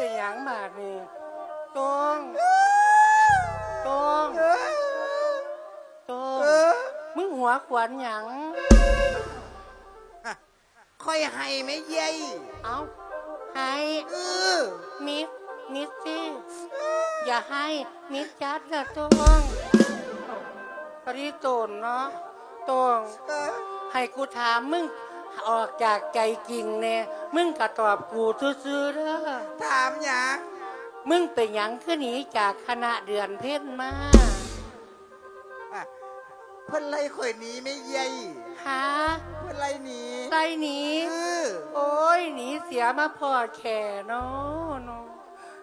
เป็นหยังบาดนี่ตรงตรงตรงมึงหัวขวานหยัง ค่อยให้ไหมเยัยเอาให้เออมิดมิดสิอย่าให้มิดจัดนะตรงปรีโตนเนาะตรงเออให้กูถามมึงออกจากใจจริงแน่ มึงก็ตอบกูซื่อๆเด้อถามหยังมึงไปหยังขึ้นหนีจากคณะเดือนเพ็ญมาอะเพิ่นไล่ข่อยหนีไหมเยัยหาเพิ่นไล่หนีไล่หนีเออโอ้ยหนีเสียมาพอแข่เนาะเนาะ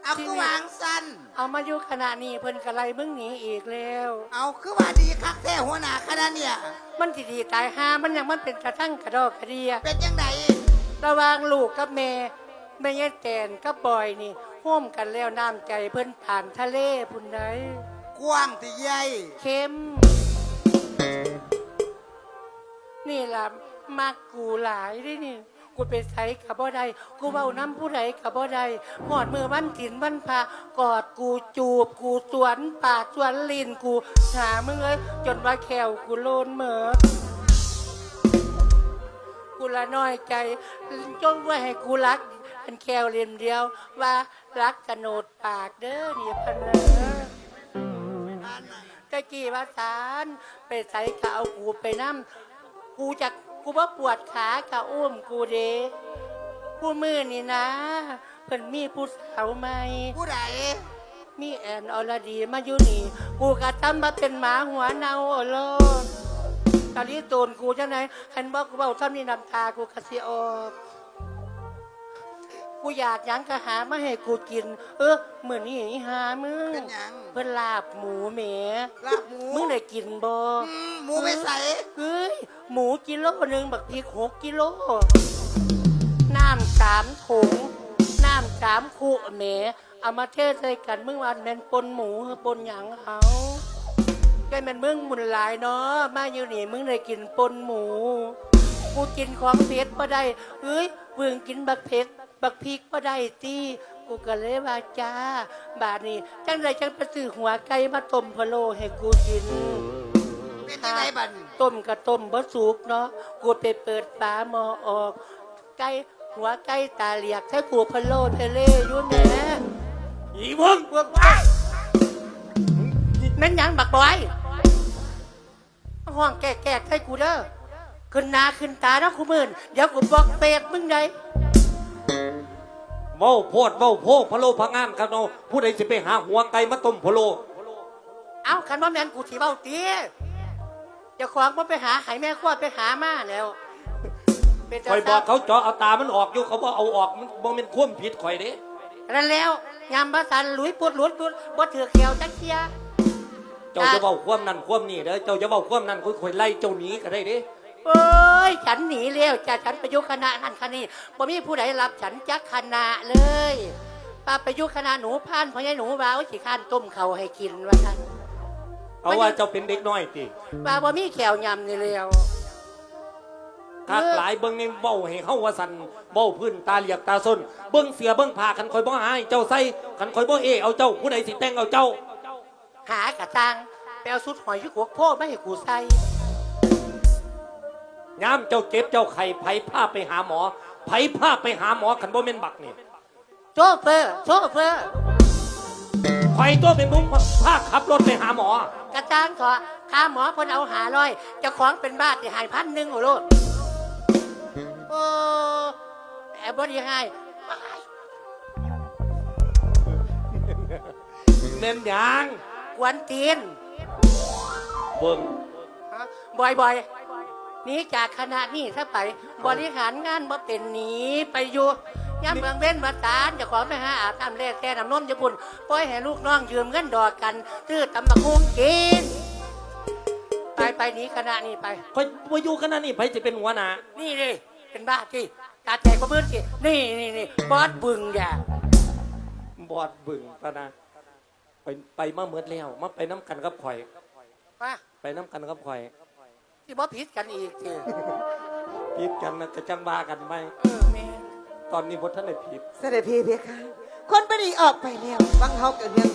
เอาคือวางสั้นเอามาอยู่ขณะนี้เพิ่นกะไล่มึงหนีอีกแล้ว เอาคือว่าดีคักแท้หัวหน้าคณะเนี่ย มันสิดีตายหามันยังมันเป็นกระทั่งกระดอกกระเดียเป็นยังไง ระหวางลูกกับแม่แม่ยายแตนกับบอยนี่ร่วมกันแล้วน้ำใจเพิ่นผ่านทะเลพุ่นใดกว้างที่เยัยเข้ม นี่ล่ะมักกูหลายเดินี่ กูไปใส่กับบ่ได้กูเว้าน้ำผู้ใดกับบ่ได้หอดมือวันถินวันพากอดกูจูบกูสวนปากสวนลิ้นกูหามึงเอ้ยจนว่าแขวกูโลนเหมือ กูละน้อยใจจนว่าให้กูรัก อันแควเลียมเดียวว่ารักกระโนดปากเด้อนี่พันเนอตะกี้ว่าสารไปใส่กะเอากูไปนั่มกูจะกูว่าปวดขากะอุ้มกูเดผู้มือนี่นะเพิ่นมีผู้สาวใหมผู้ใดมีแอนอรดีมาอยู่นี่ กูกะทำมาเป็นหมาหัวเนาโอโลด ตอนนี้ตูนกูจังไหนคันบอกกูเบาท่านี่น้ำตากูกะสิออกกูอยากหยังกะหามาให้กูกิน เออเหมือนนี่หามึงเป็นหยัง เพิ่นลาบหมูแหมลาบหมูมึงได้กินบ่อืมหมูไปใส่เฮ้ยหมูกิโลหนึ่งบักพริกหกกิโลน้ำสามถุงน้ำสามคู่แหมเอามาเทใส่กันมึงวันแม่นปนหมูหรือปนหยังเอาแกแม่นมึงมุนหลายเนาะมาอยู่นี่มึงได้กินปนหมู กูกินของเผ็ดบ่ได้เฮ้ยเบิ่งกินบักเผ็ดบักพริกบ่ได้ตีกูก็เลยว่าจ้า บาดนี้จังไรจังไปซื้อหัวไก่มาต้มพะโล้ให้กูกิน เป็นยังไงบัดต้มกับต้มบ่สุกเนาะกูไปเปิดฝาหม้อออก ไก่หัวไก่ตาเหลียกใช้กูพะโล้ทะเลอยู่แหม่อีมึงพวกว้ายแม่นหยังบักบอย ห้องแก่ๆให้กูเด้อขึ้นหนาขึ้นตานะกูมื่นเดี๋ยวกูบอกเฟกมึงได้เว้าโพดเว้าโพกพะโลพะงามครับเนาะผู้ใดสิไปหาหัวไก่มาต้มพะโลเอ้าคันว่าแม่นกูสิเบ้าเตี้ยเจ้าของมันไปหาไหแม่ขั้วไปหามาแล้วเป็นข่อยบอกเขาเจาะเอาตามันออกอยู่เขาบอกเอาออกมันบ่เป็นความผิดข่อยเด้นั่นแล้วยามภาษาหลุยปุดหลุดปุดบ่ถือเขียวจักเทีย เจ้าจะเว้าความนั้นความนี้เด้อเจ้าจะเว้าความนั้นข่อยข่อยไล่เจ้าหนีก็ได้เด้เอ้ยฉันหนีแล้วจ้ะฉันไปอยุคณะนั่นคณะนี้บ่มีผู้ใดรับฉันจักคณะเลยป้าไปอยุคณะหนูพานพ่อใหญ่หนูว่าโอ้ยสิข้านต้มเขาวให้กินว่าท่านเอาว่าเจ้าเป็นเด็กน้อยติว่าบ่มีแขวยำนี่แล้วคาดหลายเบิ่งนี่เว้าให้เฮาว่าสั่นเว้าพื้นตาเหลียกตาส้นเบิ่งเสียเบิ่งผ้าคันข่อยบ่หายเจ้าใส่คันข่อยบ่เอเอาเจ้าผู้ใดสิแต่งเอาเจ้า หากระตังไปเอาสุดหอยอยุกวกโพไม่ให้กูใส่ยามเจ้าเจ็บเจ้าไข้ไผพาไปหาหมอ ไผพาไปหาหมอคันบ่แม่นบักนี่โชเฟอร์โชเฟอร์ข่อยตัวเป็นมุ้งพาขับรถไปหาหมอ กระตังขอค่าหมอเพิ่นเอาหาร้อยเจ้าของเป็นบ้าที่หายพันหนึ่งโอ้โลดโอ้แอบบ่ได้ให้เน้นหยัง กวนตีนเบิ่งบ่อยบ่อยๆหนีจากคณะนี้ถ้าไป บริหารงานบ่เป็นหนีไปอยู่ย่ำเมืองเว้นมาตานเจะของไปหาอาบน้ำแร่แค่น้ำนมญี่ปุ่นปล่อยให้ลูกน้องยืมเงินดอกกันซื้อตำบักหุ่งกิน ไปไปหนีคณะนี้ไปข่อยบ่อยู่ขนาดนี้ไผจะเป็นหัวหน้านี่เลยเป็นบ้าที่ตาแตกกระเบื้องที่นี่นี่นี่บอสบึงอย่า บอดบึงปะนะ ไปไปมาเมิดแล้วมาไปน้ำกันกับข่อยว่าไปน้ำกันกับข่อยที่บอผิดกันอีกทีผิดกันนะจะจังบากันไหมเออแม่ตอนนี้บทท่านได้ผิด เสด็จพี่เพคะ คนไปดีออกไปแล้วฟังเฮาเกิดเรื่อง